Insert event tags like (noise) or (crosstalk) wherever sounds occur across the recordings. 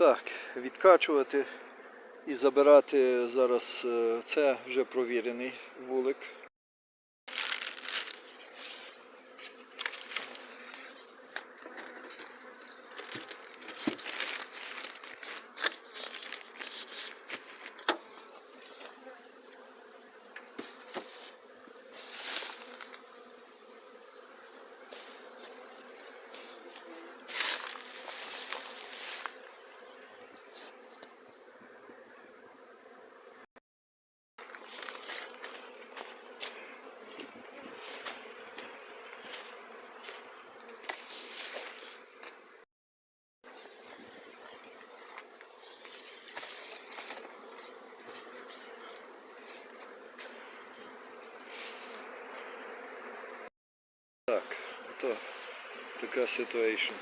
Так, відкачувати і забирати зараз е, це вже провірений вулик. Так, то така ситуація.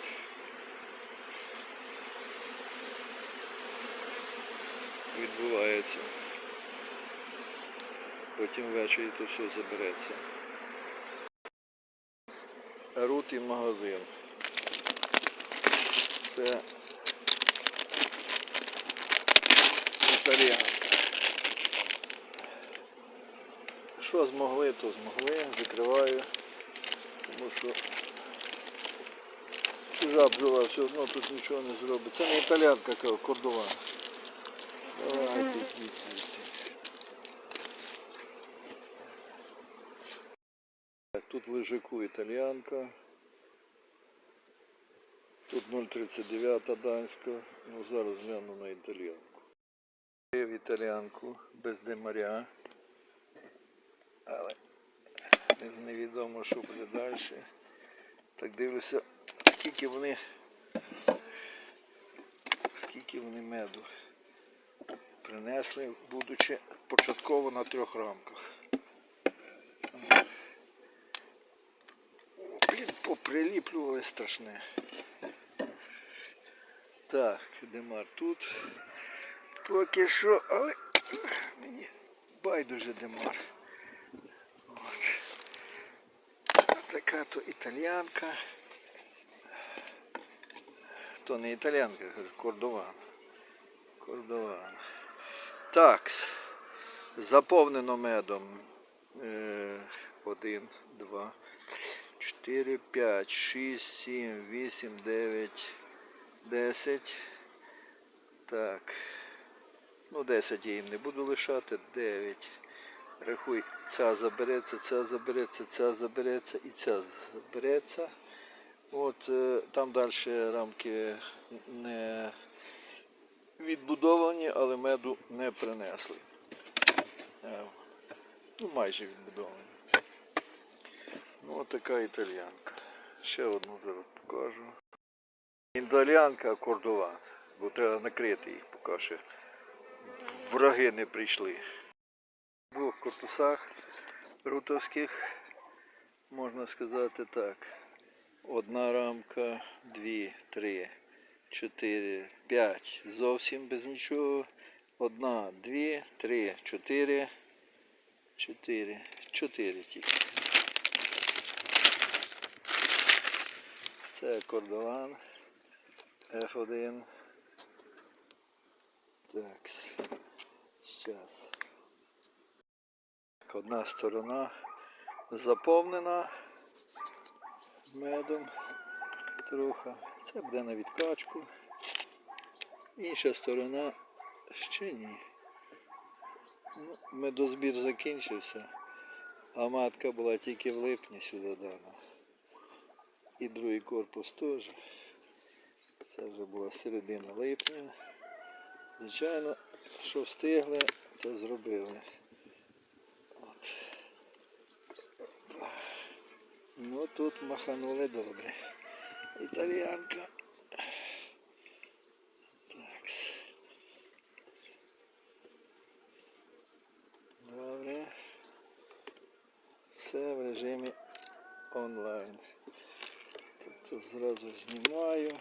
Відбувається. Потім ввечері то все забереться. Рут і магазин. Це італіан. Що змогли, то змогли. Закриваю. Тому що чужа бджола все одно тут нічого не зробить. Це не італянка, кордова. Давайте звідси. Так, Тут в лежаку італіянка. Тут 0,39 данська. Ну зараз гляну на італіянку. В італіянку без демаря. Але невідомо, що буде далі. Так дивлюся, скільки вони скільки вони меду принесли, будучи початково на трьох рамках. Поприліплювали страшне. Так, Демар тут. Поки що, але мені байдуже Демар. От. Така то італіянка. То не італіянка, кажу, кордован. Кордован. Так. Заповнено медом. Е, Один, два, чотири, п'ять, шість, сім, вісім, дев'ять, десять. Так. Ну, 10 я їм не буду лишати. 9. Рахуй, ця забереться, ця забереться, ця забереться і ця забереться. От е, там далі рамки не відбудовані, але меду не принесли. Е, Ну, майже відбудовані. Ну, така італіянка. Ще одну зараз покажу. Італіянка кордован, бо треба накрити їх, поки ще враги не прийшли. В двох корпусах рутовських можна сказати так. Одна рамка, дві, три, чотири, п'ять. Зовсім без нічого. Одна, дві, три, чотири. Чотири. Чотири тільки. Це кордован. F1. Так. Зараз. Одна сторона заповнена медом трохи. Це буде на відкачку. Інша сторона ще ні. Ну, медозбір закінчився, а матка була тільки в липні сюди дана. І другий корпус теж. Це вже була середина липня. Звичайно, що встигли, то зробили. Ну тут маханули добре. Італіянка. Так. Добре. Все в режимі онлайн. Тобто зразу знімаю,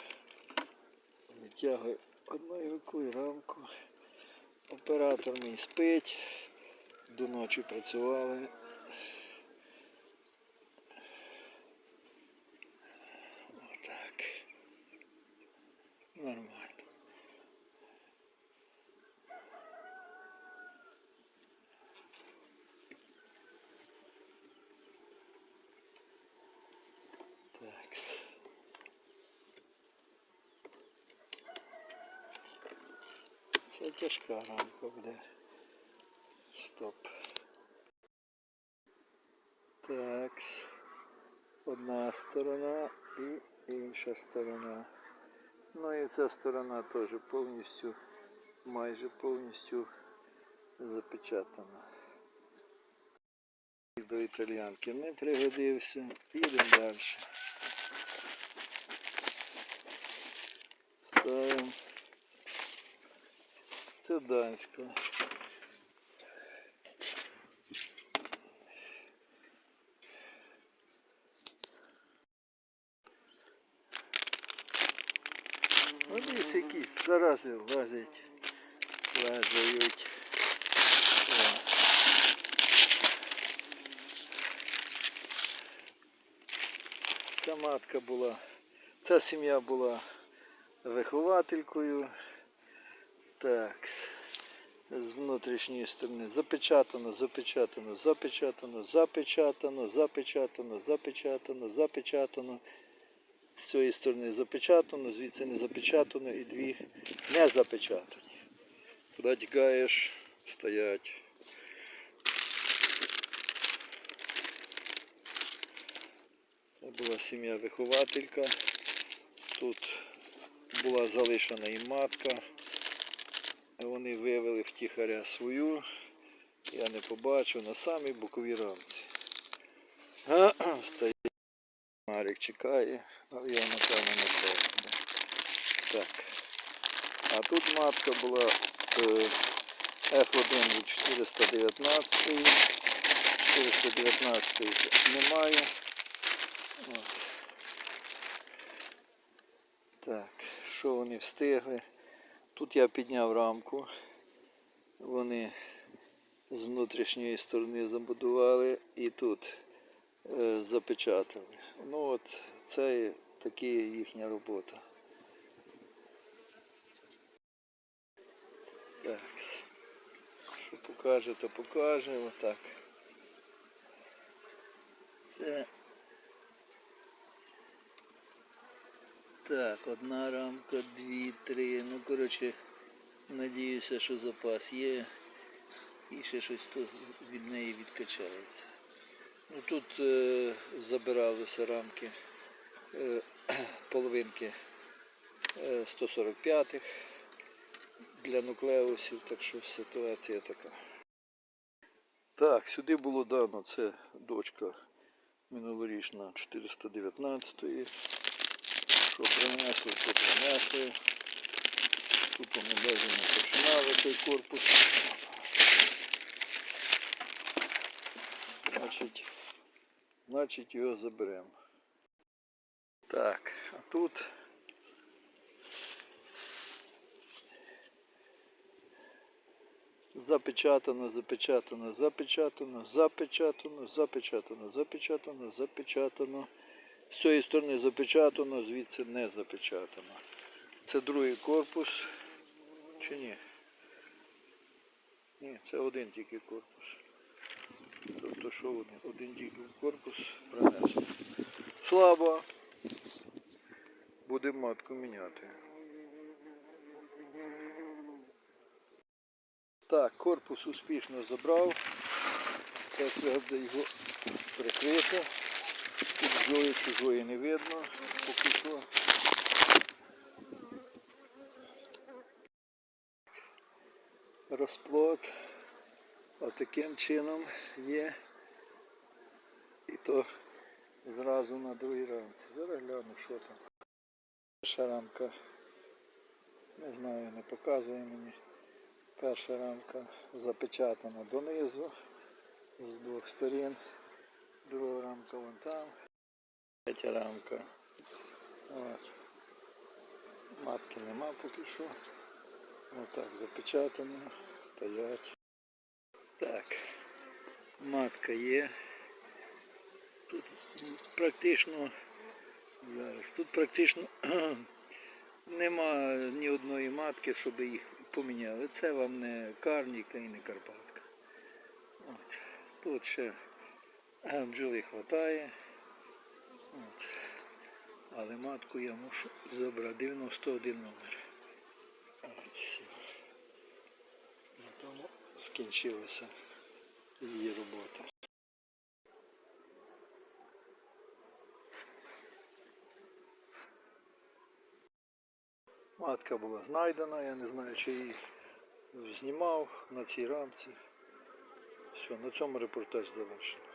витягую одною рукою рамку. Оператор мій спить. До ночі працювали. Отак. Нормально. Тяжка рамка буде. Стоп. Так. Одна сторона і інша сторона. Ну і ця сторона теж повністю, майже повністю запечатана. До італіянки не пригодився. Їдемо далі. Ставимо. Це данська. Ось якісь зарази лазять, лазають. Ця матка була, ця сім'я була вихователькою. Так, з внутрішньої сторони запечатано, запечатано, запечатано, запечатано, запечатано, запечатано, запечатано. З цієї сторони запечатано, звідси не запечатано і дві не запечатані. Туди тягаєш, стоять. Була сім'я вихователька. Тут була залишена і матка. Вони вивели втіхаря свою. Я не побачив на самій боковій рамці. (clears throat) Стоїть. Марік чекає, але я напевно не правда. Так. А тут матка була е, F1 від 419. 419 немає. От. Так, що вони встигли? Тут я підняв рамку. Вони з внутрішньої сторони забудували і тут е, запечатали. Ну от це і такі їхня робота. Так. Що покаже, то покаже. Отак. Це Так, одна рамка, дві, три. Ну, коротше, надіюся, що запас є. І ще щось тут від неї відкачається. Ну, тут е, забиралися рамки е, (clears throat) половинки е, 145-х для нуклеусів, так що ситуація така. Так, сюди було дано, це дочка минулорічна 419-ї. Що принесли, то принесли. Тут вони навіть не починали той корпус. Значить, значить його заберемо. Так, а тут запечатано, запечатано, запечатано, запечатано, запечатано, запечатано, запечатано. З цієї сторони запечатано, звідси не запечатано. Це другий корпус. Чи ні? Ні, це один тільки корпус. Тобто що вони? Один тільки корпус принесли. Слабо. Будемо матку міняти. Так, корпус успішно забрав. Так треба його прикрити. Бджоли чужої не видно, поки що. Розплод отаким чином є. І то зразу на другій рамці. Зараз гляну, що там. Перша рамка. Не знаю, не показує мені. Перша рамка запечатана донизу з двох сторін. Друга рамка вон там. Третя рамка. От. Матки нема поки що. Отак запечатано. Стоять. Так. Матка є. Тут практично зараз. Тут практично (clears throat) нема ні одної матки, щоб їх поміняли. Це вам не карніка і не карпатка. От. Тут ще бджоли хватає. От. Але матку я мушу забрати. 91 номер. От, все. скінчилася її робота. Матка була знайдена, я не знаю, чи її знімав на цій рамці. Все, на цьому репортаж завершений.